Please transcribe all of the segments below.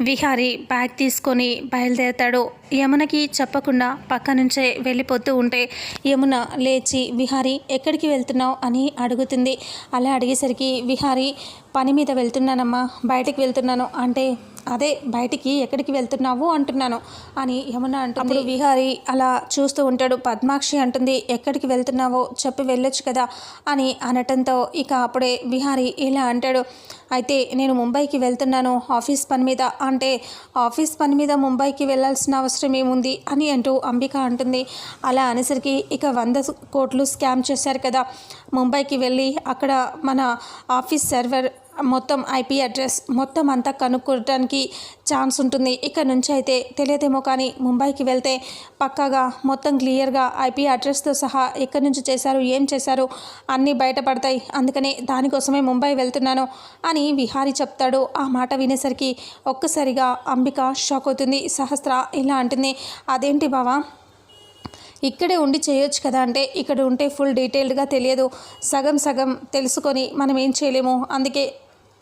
Vihari bag తీసుకొని బయలుదేరతాడు. యమునకి చెప్పకుండా పక్క నుంచే వెళ్ళిపోతూ ఉంటే యమున లేచి విహారి ఎక్కడికి వెళ్తున్నావు? అని అడుగుతుంది. అలా అడిగేసరికి విహారి పని మీద వెళ్తున్నానమ్మా బయటికి వెళ్తున్నాను. అంటే అదే బయటికి ఎక్కడికి వెళ్తున్నావు అంటున్నాను. అని యమున అంటుంది. విహారి అలా చూస్తూ ఉంటాడు. పద్మాక్షి అంటుంది ఎక్కడికి వెళ్తున్నావో చెప్పి వెళ్ళొచ్చు కదా అని అనటంతో ఇక అప్పుడే విహారి ఇలా అంటాడు అయితే నేను ముంబైకి వెళ్తున్నాను ఆఫీస్ పని మీద. అంటే ఆఫీస్ పని మీద ముంబైకి వెళ్ళాల్సిన అవసరం ఏముంది? అని అంటూ అంబిక అంటుంది. అలా అనేసరికి ఇక వంద కోట్లు స్కామ్ చేశారు కదా. ముంబైకి వెళ్ళి అక్కడ మన ఆఫీస్ సర్వర్ మొత్తం ఐపీ అడ్రస్ మొత్తం అంతా కనుక్కోవడానికి ఛాన్స్ ఉంటుంది. ఇక్కడ నుంచి అయితే తెలియదేమో కానీ ముంబైకి వెళ్తే పక్కాగా మొత్తం క్లియర్గా ఐపీ అడ్రస్తో సహా ఎక్కడి నుంచి చేశారు ఏం చేశారు అన్నీ బయటపడతాయి. అందుకనే దానికోసమే ముంబై వెళ్తున్నాను అని విహారి చెప్తాడు. ఆ మాట వినేసరికి ఒక్కసారిగా అంబిక షాక్ అవుతుంది. సహస్ర ఇలా అంటుంది అదేంటి బావా? ఇక్కడే ఉండి చేయొచ్చు కదా అంటే ఇక్కడ ఉంటే ఫుల్ డీటెయిల్డ్గా తెలియదు. సగం సగం తెలుసుకొని మనం ఏం చేయలేము. అందుకే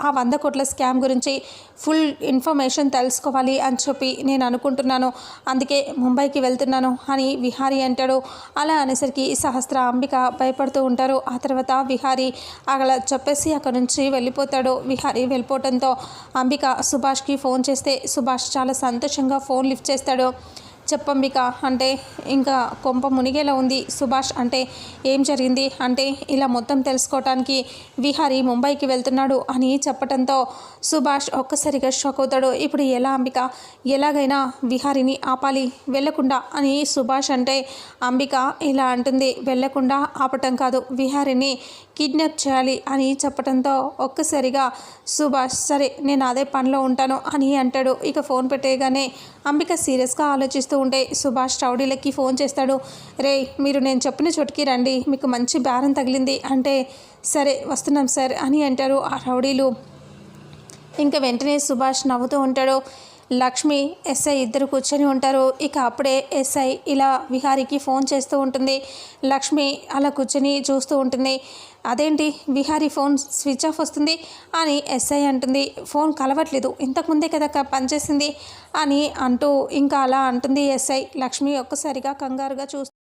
ఆ వంద కోట్ల స్కామ్ గురించి ఫుల్ ఇన్ఫర్మేషన్ తెలుసుకోవాలి అని చెప్పి నేను అనుకుంటున్నాను. అందుకే ముంబైకి వెళ్తున్నాను అని విహారీ అంటాడు. అలా అనేసరికి సహస్ర అంబిక భయపడుతూ ఉంటారు. ఆ తర్వాత విహారీ అలా చెప్పేసి అక్కడ నుంచి వెళ్ళిపోతాడు. విహారీ వెళ్ళిపోవడంతో అంబిక సుభాష్కి ఫోన్ చేస్తే సుభాష్ చాలా సంతోషంగా ఫోన్ లిఫ్ట్ చేస్తాడు. చెప్పంబిక. అంటే ఇంకా కొంప మునిగేలా ఉంది. సుభాష్ అంటే ఏం జరిగింది? అంటే ఇలా మొత్తం తెలుసుకోవటానికి విహారి ముంబైకి వెళ్తున్నాడు అని చెప్పడంతో సుభాష్ ఒక్కసారిగా షాక్ అవుతాడు. ఇప్పుడు ఎలా అంబిక? ఎలాగైనా విహారిని ఆపాలి వెళ్ళకుండా అని సుభాష్ అంటే అంబిక ఇలా అంటుంది. వెళ్ళకుండా ఆపటం కాదు విహారిని కిడ్నాప్ చేయాలి అని చెప్పడంతో ఒక్కసారిగా సుభాష్ సరే నేను అదే పనిలో ఉంటాను అని అంటాడు. ఇక ఫోన్ పెట్టేయగానే అంబిక సీరియస్గా ఆలోచిస్తూ ఉంటే సుభాష్ రౌడీలకి ఫోన్ చేస్తాడు రే మీరు నేను చెప్పిన చోటుకి రండి మీకు మంచి బేరం తగిలింది. అంటే సరే వస్తున్నాం సార్ అని అంటారు ఆ రౌడీలు ఇంకా వెంటనే సుభాష్ నవ్వుతూ ఉంటాడు. లక్ష్మి ఎస్ఐ ఇద్దరు కూర్చొని ఉంటారు. ఇక అప్పుడే ఎస్ఐ ఇలా విహారీకి ఫోన్ చేస్తూ ఉంటుంది. లక్ష్మి అలా కూర్చొని చూస్తూ ఉంటుంది. అదేంటి? విహారీ ఫోన్ స్విచ్ ఆఫ్ వస్తుంది? అని ఎస్ఐ అంటుంది. ఫోన్ కలవట్లేదు. ఇంతకుముందే కదా పనిచేసింది అని అంటూ ఇంకా అలా అంటుంది ఎస్ఐ. లక్ష్మి ఒక్కసారిగా కంగారుగా చూస్తూ